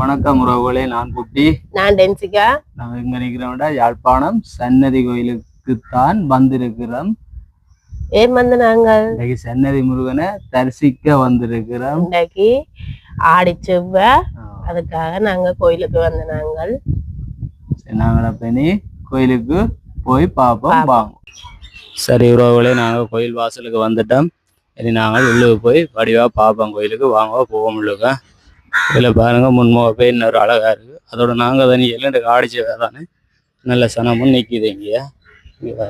வணக்கம் உறவுகளே நான் குட்டி. நான் டென்சிகா. நாங்க எங்க நிக்கிறோம்டா யாழ்ப்பாணம். சன்னதி கோயிலுக்கு தான் வந்திருக்கிறோம். ஏன் வந்து நாங்கள் இன்னைக்கு சன்னதி முருகனை தரிசிக்க வந்திருக்கிறோம். இன்றைக்கு ஆடி செவ்வாய் அதுக்காக நாங்க கோயிலுக்கு வந்த நாங்கள் நாங்கள பண்ணி கோயிலுக்கு போய் பார்ப்போம். வாங்க. சரி உறவுகளே நாங்க கோயில் வாசலுக்கு வந்துட்டோம். இனி நாங்கள் உள்ளுக்கு போய் வடிவா பார்ப்போம் கோயிலுக்கு. வாங்க போவோம் உள்ளுக்க. இதில் பாருங்க போய் இன்னொரு அழகாக இருக்கு. அதோட நாங்கள் தனி எல்லாம் ஆடிச்ச தானே நல்ல சனமும் நிற்கிது இங்கேயா. இங்கே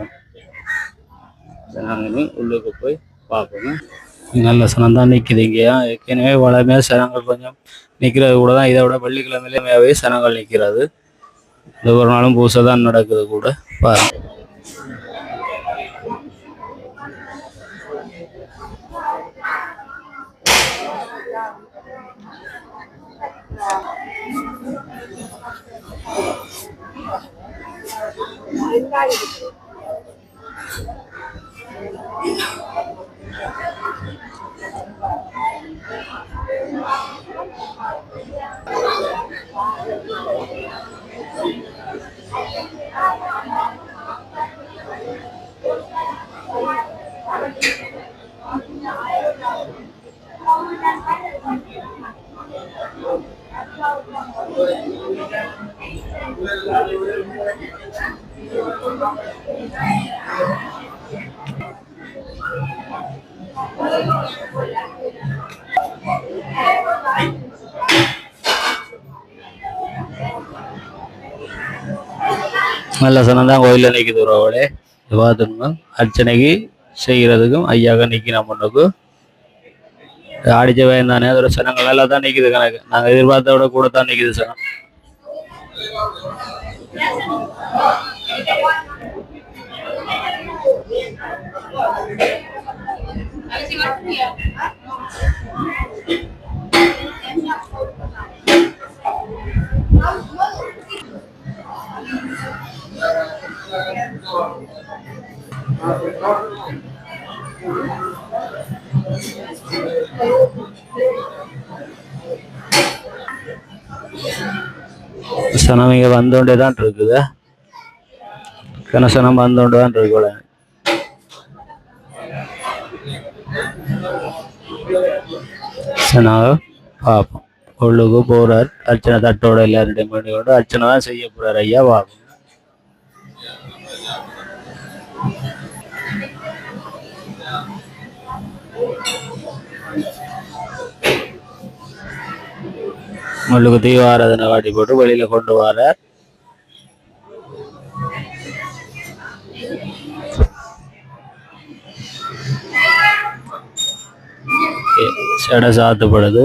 நாங்கள் உள்ளுக்கு போய் பார்ப்போங்க. நல்ல சனம் தான் நிற்கிது இங்கேயா. ஏற்கனவே வளமையாக சனங்கள் கொஞ்சம் நிற்கிறது கூட தான். இதை விட வெள்ளிக்கிழமையிலேயே சனங்கள் நிற்கிறது இந்த ஒரு நாளும் பூசை தான் நடக்குது கூட. பாருங்க. 应该 நல்ல சனந்தான் கோயில கோயிலில் நிற்குது உறவோடே பார்த்துருங்க அர்ச்சனைக்கு செய்கிறதுக்கும் ஐயாக நிற்கிற முன்னுக்கு அடிச்ச வயன் தானே. அதோட சனங்கள் எல்லாம் தான் நிற்குது கணக்கு. நாங்கள் எதிர்பார்த்த விட கூட தான் நிற்குது சனம். சனம் இங்கே வந்தோண்டே தான் இருக்குது. கனசனம் வந்தோண்டு தான் இருக்குல்ல சனாக பார்ப்போம். உள்ளுக்கு போறார். அர்ச்சனை தட்டோட எல்லாருடையும் பண்ணி கொண்டு அர்ச்சனை தான் செய்ய போறார் ஐயா. பார்ப்போம் உங்களுக்கு தீவாராதனை காட்டி போட்டு வெளியில கொண்டு வர. செடை சாத்தப்படுது.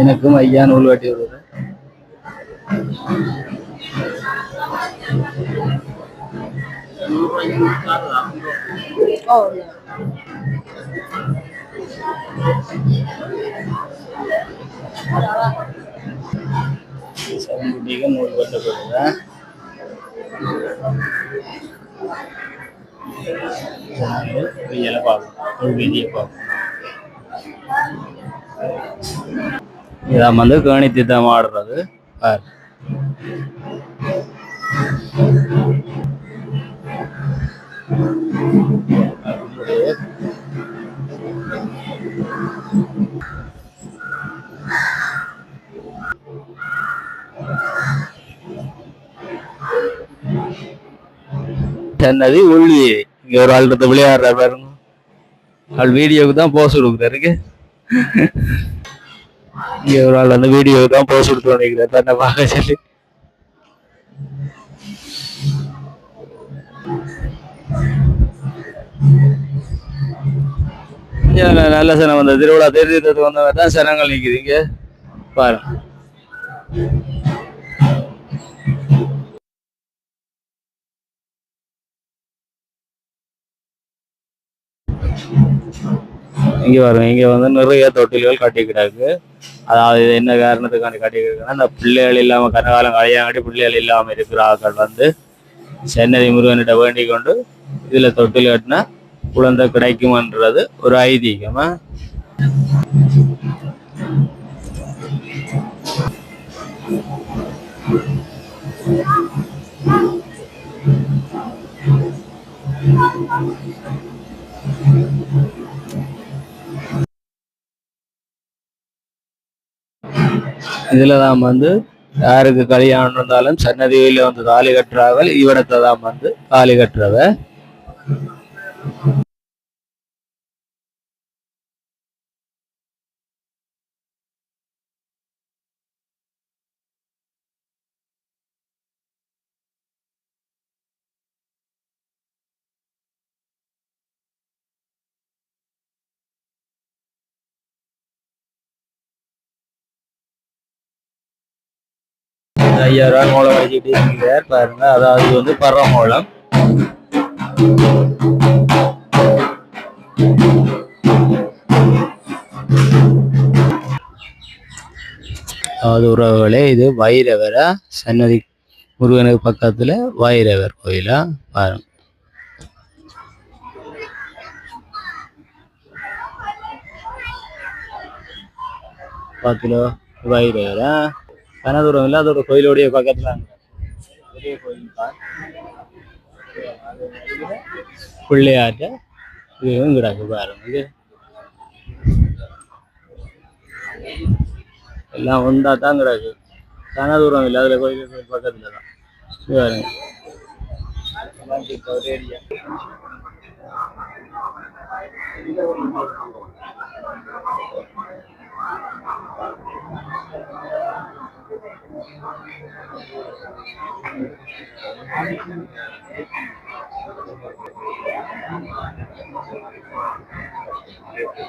எனக்கும் ஐயா நூல் வாட்டி Oh, no. சரங்குட்டிக்கு நூல் கொண்டு போடுறேன் வெயில ஒரு வீதியை இதான் வந்து கவனித்து தான் ஆடுறது பாரு என்னது உள்ளி. இங்க ஒரு ஆள் இருந்து விளையாடுற பாருங்க. ஆள் வீடியோவுக்கு தான் போஸ் கொடுக்குறாருக்கு இங்க ஒரு ஆள் வந்து வீடியோவுக்கு தான் போஸ் கொடுத்து நினைக்கிறார் தன்னை பார்க்க சொல்லி. நல்ல சனம் வந்த திருவிழா தெரிஞ்சதுக்கு வந்த மாதிரி தான் சனங்கள் நிக்குது. இங்க பாருங்க இங்க பாருங்க இங்க வந்து நிறைய தொட்டில்கள் கட்டி கிடக்கு. அதாவது இது என்ன காரணத்துக்காண்டி கட்டி கிடக்குன்னா இந்த பிள்ளைகள் இல்லாம கனகாலம் கலையாங்காட்டி பிள்ளைகள் இல்லாம இருக்கிற ஆக்கள் வந்து சென்னதி முருகன்கிட்ட வேண்டிக் கொண்டு இதுல தொட்டில் கட்டினா குழந்தை கிடைக்குமன்றது ஒரு ஐதீகமா இதுல தான் வந்து யாருக்கு கல்யாணம் இருந்தாலும் சன்னதியில வந்து தாலி கட்டுறார்கள் இவடத்தை தான் வந்து தாலி கட்டுறவ ஐயாயிரம் ரூபாய் மூலம் வச்சுக்கிட்டு இருக்கிறார் பாருங்க. அதாவது வந்து பர மூலம் அதாவது உறவுகளே இது வைரவரா சன்னதி முருகனுக்கு பக்கத்துல வைரவர் கோயிலா? பாருங்க. பாத்துல வைரவரா. கனதூரம் இல்லை அதோட கோயிலோடைய பக்கத்தில் அங்க. பெரிய கோயில் பிள்ளையாட்ட இதுவும் கிடக்கு பாருங்க இது. எல்லாம் ஒன்றா தான் கிடக்கு கனதூரம் இல்லை அதில் கோயில் கோயில் பக்கத்தில் தான். பாருங்க. எல்லாம் கிட்ட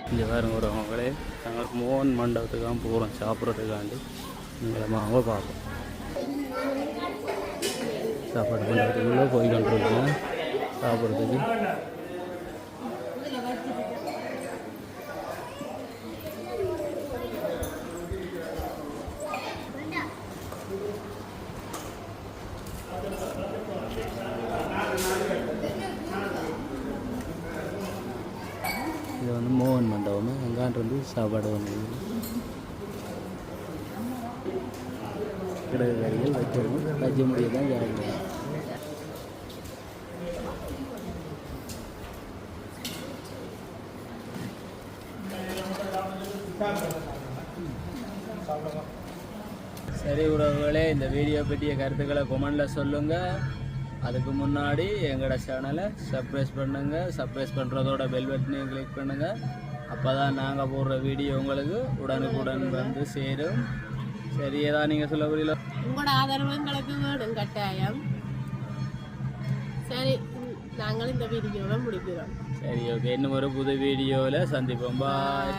இங்கே பாருங்க ஒரு அவங்களே நாங்கள் மோகன் மண்டபத்துக்கு தான் போகிறோம் சாப்பிட்றதுக்காண்டி எங்களை மாவை பார்ப்போம். சாப்பாடு மண்டபத்துக்குள்ளே போய் கொண்டிருக்கோம். சாப்பிட்றதுக்கு. மண்டபம் சாப்பாடு வந்து கிடக்கு கடைகள் வச்சிருக்கோம் கஜ்ஜி முடிய தான் சரி உறவுகளே இந்த வீடியோ பற்றிய கருத்துக்களை கொமெண்டில் சொல்லுங்கள் அதுக்கு முன்னாடி எங்களோட சேனலை சப்ரைஸ் பண்ணுங்கள் சப்ரைஸ் பண்ணுறதோட பெல் பட்டனையும் கிளிக் பண்ணுங்கள் அப்போ தான் நாங்கள் போடுற வீடியோ உங்களுக்கு உடனுக்குடன் வந்து சேரும். சரி ஏதாவது நீங்கள் சொல்ல புரியல உங்களோட ஆதரவு எங்களுக்கு வேணும் கட்டாயம். சரி ம், நாங்கள் இந்த வீடியோவை முடிக்கிறோம். சரி ஓகே இன்னும் ஒரு புது வீடியோவில் சந்திப்போம். பாய்